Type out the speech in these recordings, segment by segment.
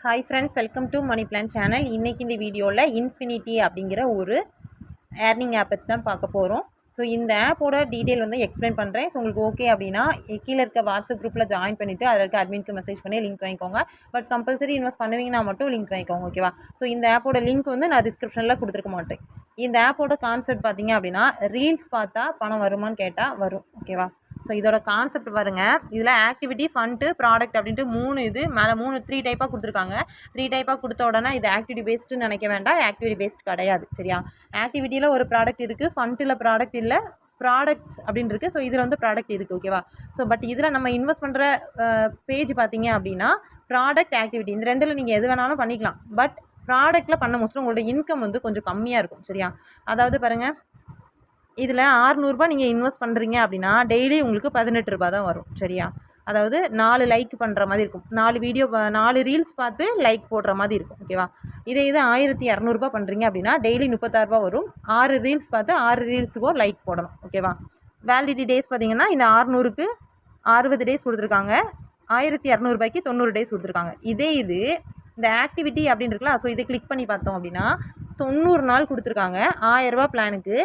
Hi friends welcome to money plan channel இன்றைக்கி இந்த வீடியோவில் இன்ஃபினிட்டி அப்படிங்கிற ஒரு ஏர்னிங் ஆப் பற்றி தான் பார்க்க போகிறோம் ஸோ இந்த ஆப்போட டீட்டெயில் வந்து எக்ஸ்பிளைன் பண்ணுறேன் ஸோ உங்களுக்கு ஓகே அப்படின்னா கீழே இருக்க வாட்ஸ்அப் குரூப்பில் ஜாயின் பண்ணிவிட்டு அதற்கு அட்மின்க்கு மெசேஜ் பண்ணி லிங்க் வாங்கிக்கோங்க. பட் கம்பல்சரி இன்வெஸ்ட் பண்ணுவீங்கன்னா மட்டும் லிங்க் வாங்கிக்கோங்க ஓகேவா ஸோ இந்த ஆப்போட லிங்க் வந்து நான் டிஸ்கிரிப்ஷனில் கொடுத்துருக்க மாட்டேன். இந்த ஆப்போட கான்செப்ட் பார்த்தீங்க அப்படின்னா ரீல்ஸ் பார்த்தா பணம் வருமான்னு கேட்டால் வரும் ஓகேவா ஸோ இதோட கான்செப்ட் பாருங்க. இதில் ஆக்டிவிட்டி ஃபண்ட்டு ப்ராடக்ட் அப்படின்ட்டு மூணு இது மேலே மூணு த்ரீ டைப்பாக கொடுத்துருக்காங்க. த்ரீ டைப்பாக கொடுத்த உடனே இது ஆக்டிவிட்டி பேஸ்டு நினைக்க வேண்டாம். ஆக்டிவிட்டி பேஸ்ட் கிடையாது சரியா? ஆக்டிவிட்டியில் ஒரு ப்ராடக்ட் இருக்குது ஃபண்ட்டில் ப்ராடக்ட் இல்லை ப்ராடக்ட்ஸ் அப்படின்னு இருக்குது ஸோ இதில் வந்து ப்ராடக்ட் இருக்குது ஓகேவா ஸோ பட் இதில் நம்ம இன்வெஸ்ட் பண்ணுற பேஜ் பார்த்தீங்க அப்படின்னா ப்ராடக்ட் ஆக்டிவிட்டி இந்த ரெண்டில் நீங்கள் எது வேணாலும் பண்ணிக்கலாம். பட் ப்ராடக்ட்டில் பண்ண மோஸ்ட்லி உங்களோட இன்கம் வந்து கொஞ்சம் கம்மியாக இருக்கும் சரியா? அதாவது பாருங்கள் இதில் ஆறுநூறுபா நீங்கள் இன்வெஸ்ட் பண்ணுறீங்க அப்படின்னா டெய்லி உங்களுக்கு பதினெட்டு ரூபா தான் வரும் சரியா? அதாவது நாலு லைக் பண்ணுற மாதிரி இருக்கும். நாலு வீடியோ நாலு ரீல்ஸ் பார்த்து லைக் போடுற மாதிரி இருக்கும் ஓகேவா? இதே இது ஆயிரத்தி இரநூறுபா பண்ணுறீங்க அப்படின்னா டெய்லி முப்பத்தாறுரூபா வரும். ஆறு ரீல்ஸ் பார்த்து ஆறு ரீல்ஸுக்கும் லைக் போடணும் ஓகேவா? வேலிடிட்டி டேஸ் பார்த்தீங்கன்னா இந்த ஆறுநூறுக்கு அறுபது டேஸ் கொடுத்துருக்காங்க. ஆயிரத்தி இரநூறுபாய்க்கு தொண்ணூறு டேஸ் கொடுத்துருக்காங்க. இதே இது இந்த ஆக்டிவிட்டி அப்படின்னு இருக்குல்ல ஸோ இதை கிளிக் பண்ணி பார்த்தோம் அப்படின்னா தொண்ணூறு நாள் கொடுத்துருக்காங்க. ஆயிரரூபா பிளானுக்கு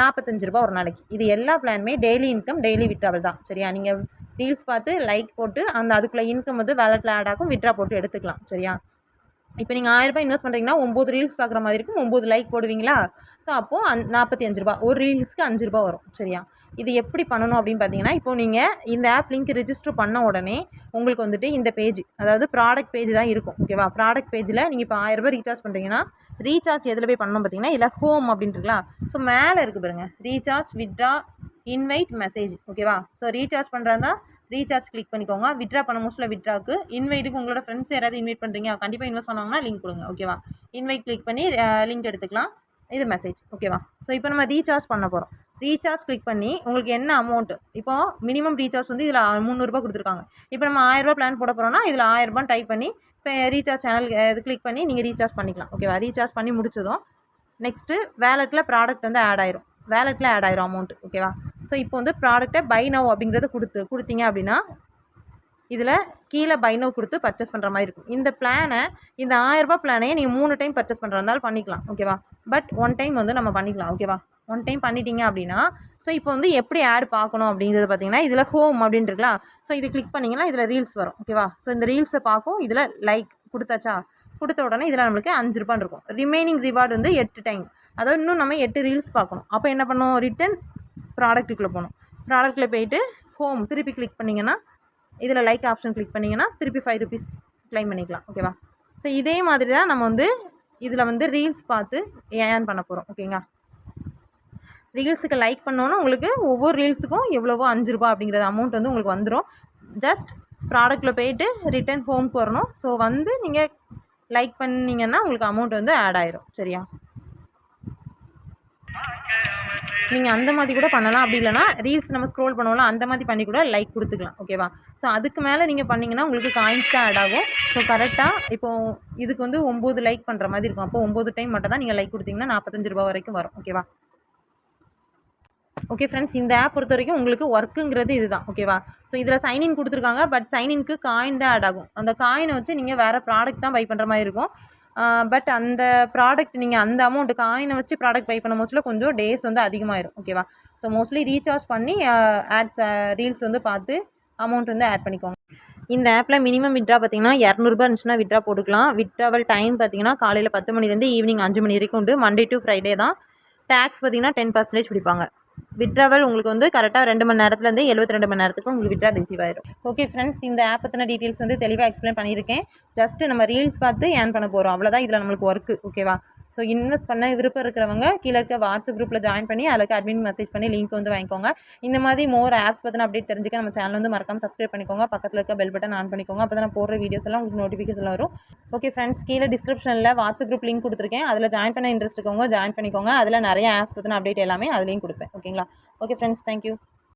நாற்பத்தஞ்சு ரூபா ஒரு நாளைக்கு. இது எல்லா பிளானுமே டெய்லி இன்கம் டெய்லி விட்ராவல் தான். சரியா? நீங்கள் ரீல்ஸ் பார்த்து லைக் போட்டு அந்த அதுக்குள்ளே இன்கம் வந்து வேலெட்டில் ஆட் ஆகும் விட்ரா போட்டு எடுத்துக்கலாம். சரியா? இப்போ நீங்கள் ஆயிரரூபா இன்வெஸ்ட் பண்ணுறீங்கன்னா ஒம்பது ரீல்ஸ் பார்க்குற மாதிரி இருக்கும். ஒம்பது லைக் போடுவீங்களா? ஸோ அப்போது அந் நாற்பத்தி அஞ்சு ரூபா ஒரு ரீல்ஸ்க்கு அஞ்சு ரூபா வரும். சரியா? இது எப்படி பண்ணணும் அப்படின்னு பார்த்தீங்கன்னா இப்போ நீங்கள் இந்த ஆப் லிங்க் ரிஜிஸ்டர் பண்ண உடனே உங்களுக்கு வந்துட்டு இந்த பேஜ் அதாவது ப்ராடக்ட் பேஜ் தான் இருக்கும். ஓகேவா ப்ராடக்ட் பேஜில் நீங்கள் இப்போ ஆயிரரூபா ரீசார்ஜ் பண்ணுறீங்கன்னா ரீசார்ஜ் எதில் போய் பண்ணணும் பார்த்தீங்கன்னா இல்லை ஹோம் அப்படின்ட்டுருக்கலாம் ஸோ மேலே இருக்குது பாருங்கள் ரீசார்ஜ் விட்ரா இன்வைட் மெசேஜ் ஓகேவா ஸோ ரீசார்ஜ் பண்ணுறதா ரீசார்ஜ் கிளிக் பண்ணிக்கோங்க. விட்ரா பண்ண மோஸ்ட்டில் விட்ராக்கு இன்வைட்டுக்கு உங்களோட ஃப்ரெண்ட்ஸ் யாராவது இன்வைட் பண்ணுறீங்க கண்டிப்பாக இன்வெஸ்ட் பண்ணுவாங்கன்னா லிங்க் கொடுங்க. ஓகேவா இன்வைட் கிளிக் பண்ணி லிங்க் எடுத்துக்கலாம். இது மெசேஜ் ஓகேவா ஸோ இப்போ நம்ம ரீசார்ஜ் பண்ண போகிறோம் ரீசார்ஜ் கிளிக் பண்ணி உங்களுக்கு என்ன அமௌண்ட்டு இப்போ மினிமம் ரீசார்ஜ் வந்து இதில் முந்நூறுரூபா கொடுத்துருக்காங்க. இப்போ நம்ம ஆயிரரூபா பிளான் போட போகிறோம்னா இதில் ஆயிரரூபா டைப் பண்ணி இப்போ ரீசார்ஜ் சேனல் இது கிளிக் பண்ணி நீங்கள் ரீசார்ஜ் பண்ணிக்கலாம். ஓகேவா ரீசார்ஜ் பண்ணி முடிச்சதும் நெக்ஸ்ட்டு வேலெட்டில் ப்ராடக்ட் வந்து ஆட் ஆயிரும். வேலெட்டில் ஆட் ஆயிரும் அமௌண்ட் ஓகேவா ஸோ இப்போ வந்து ப்ராடக்ட்டை பை நவ் அப்படிங்கிறத கொடுத்து கொடுத்தீங்க அப்படின்னா இதில் கீழே பைனோ கொடுத்து பர்ச்சேஸ் பண்ணுற மாதிரி இருக்கும். இந்த பிளானை இந்த ஆயிரரூபா பிளானையே நீங்கள் மூணு டைம் பர்ச்சேஸ் பண்ணுறா இருந்தாலும் பண்ணிக்கலாம் ஓகேவா பட் ஒன் டைம் வந்து நம்ம பண்ணிக்கலாம் ஓகேவா ஒன் டைம் பண்ணிட்டீங்க அப்படின்னா ஸோ இப்போ வந்து எப்படி ஆட் பார்க்கணும் அப்படிங்கிறது பார்த்தீங்கன்னா இதில் ஹோம் அப்படின்னு ஸோ இது கிளிக் பண்ணிங்கன்னா இதில் ரீல்ஸ் வரும் ஓகேவா ஸோ இந்த ரீல்ஸை பார்க்கும் இதில் லைக் கொடுத்தாச்சா? கொடுத்த உடனே இதில் நம்மளுக்கு அஞ்சு ரூபான்னு இருக்கும். ரிமைனிங் ரிவார்டு வந்து எட்டு டைம் அதாவது இன்னும் நம்ம எட்டு ரீல்ஸ் பார்க்கணும். அப்போ என்ன பண்ணுவோம் ரிட்டன் ப்ராடக்ட்டுக்குள்ளே போகணும். ப்ராடக்ட்டில் போயிட்டு ஹோம் திருப்பி கிளிக் பண்ணிங்கன்னா இதில் லைக் ஆப்ஷன் கிளிக் பண்ணிங்கன்னா திருப்பி ஃபைவ் ருபீஸ் க்ளைம் பண்ணிக்கலாம் ஓகேவா ஸோ இதே மாதிரி தான் நம்ம வந்து இதில் வந்து ரீல்ஸ் பார்த்து ஏன் பண்ண போகிறோம் ஓகேங்களா ரீல்ஸுக்கு லைக் பண்ணோன்னா உங்களுக்கு ஒவ்வொரு ரீல்ஸுக்கும் எவ்வளவோ அஞ்சு ரூபா அப்படிங்கிறது அமௌண்ட் வந்து உங்களுக்கு வந்துடும் ஜஸ்ட் ப்ராடக்ட்டில் போயிட்டு ரிட்டன் ஹோம்க்கு வரணும். ஸோ வந்து நீங்கள் லைக் பண்ணிங்கன்னா உங்களுக்கு அமௌண்ட் வந்து ஆட் ஆயிரும் சரியா? நீங்கள் அந்த மாதிரி கூட பண்ணலாம். அப்படி இல்லைனா ரீல்ஸ் நம்ம ஸ்க்ரோல் பண்ணுவோம்ல அந்த மாதிரி பண்ணி கூட லைக் கொடுத்துக்கலாம். ஓகேவா ஸோ அதுக்கு மேலே நீங்கள் பண்ணிங்கன்னா உங்களுக்கு காயின்ஸ் தான் ஆட் ஆகும். ஸோ கரெக்டாக இப்போது இதுக்கு வந்து ஒம்பது லைக் பண்ணுற மாதிரி இருக்கும். அப்போ ஒம்பது டைம் மட்டும் தான் நீங்கள் லைக் கொடுத்தீங்கன்னா நாற்பத்தஞ்சு ரூபா வரைக்கும் வரும். ஓகேவா ஓகே ஃப்ரெண்ட்ஸ் இந்த ஆப் பொறுத்த வரைக்கும் உங்களுக்கு ஒர்க்குங்கிறது இதுதான். ஓகேவா ஸோ இதில் சைன்இன் கொடுத்துருக்காங்க. பட் சைன்இன்க்கு காயின் தான் ஆட் ஆகும். அந்த காயினை வச்சு நீங்கள் வேறு ப்ராடக்ட் தான் பை பண்ணுற மாதிரி இருக்கும். பட் அந்த ப்ராடக்ட் நீங்கள் அந்த அமௌண்ட் காயினை வச்சு ப்ராடக்ட் பை பண்ண மோஸ்ட்ல கொஞ்சம் டேஸ் வந்து அதிகமாயிரும் ஓகேவா ஸோ மோஸ்ட்லி ரீசார்ஜ் பண்ணி ஆட்ஸ் ரீல்ஸ் வந்து பார்த்து அமௌண்ட் வந்து ஆட் பண்ணிக்கோங்க. இந்த ஆப்பில் மினிமம் விட்ரா பார்த்தீங்கன்னா இரநூறுபா இருந்துச்சுன்னா விட்ரா போட்டுக்கலாம். விட்ராவல் டைம் பார்த்தீங்கன்னா காலையில் பத்து மணிலேருந்து ஈவினிங் அஞ்சு மணி வரைக்கும் உண்டு. மண்டே டு ஃப்ரைடே தான். டேக்ஸ் பார்த்தீங்கன்னா டென் பர்சன்டேஜ் பிடிப்பாங்க. விட்ராவல் உங்களுக்கு வந்து கரெக்டாக ரெண்டு மணி நேரத்துலேருந்து எழுபத்தி ரெண்டு மணி நேரத்துக்கு உங்களுக்கு விட்ரா ரிசீவ் ஆயிடும் ஓகே ஃப்ரெண்ட்ஸ் இந்த ஆப் பற்றின டீட்டெயில்ஸ் வந்து தெளிவாக எக்ஸ்பிளைன் பண்ணியிருக்கேன். ஜஸ்ட் நம்ம ரீல்ஸ் பார்த்து ஏர்ன் பண்ண போகிறோம் அவ்வளோதான் இதில் நம்மளுக்கு ஒர்க்கு ஓகேவா ஸோ இன்வெஸ்ட் பண்ண விருப்பம் இருக்கிறவங்க கீழே இருக்க வாட்ஸ்அப் குரூப்பில் ஜாயின் பண்ணி அதில் அட்மின் மெசேஜ் பண்ணி லிங்க் வந்து வாங்கிக்கோங்க. இந்த மாதிரி மோர் ஆப்ஸ் பற்றின அப்டேட் தெரிஞ்சுக்க நம்ம சேனல் வந்து மறக்காமல் சப்ஸ்கிரைப் பண்ணிக்கோங்க. பக்கத்தில் இருக்க பெல் பட்டன் ஆன் பண்ணிக்கோங்க. அப்போ தான் போடுற வீடியோஸ் எல்லாம் உங்களுக்கு நோட்டிஃபிகேஷன் வரும். ஓகே ஃப்ரெண்ட்ஸ் கீழே டிஸ்கிரிப்ஷனில் வாட்ஸ்அப் குரூப் லிங்க் கொடுத்துருக்கேன். அதில் ஜாயின் பண்ண இன்ட்ரெஸ்ட் இருக்கவங்க ஜாயின் பண்ணிக்கோங்க. அதில் நிறைய ஆப்ஸ் பற்றின அப்டேட் எல்லாமே அதுலேயும் கொடுப்பேன். ஓகேங்களா ஓகே ஃப்ரெண்ட்ஸ் தேங்க்யூ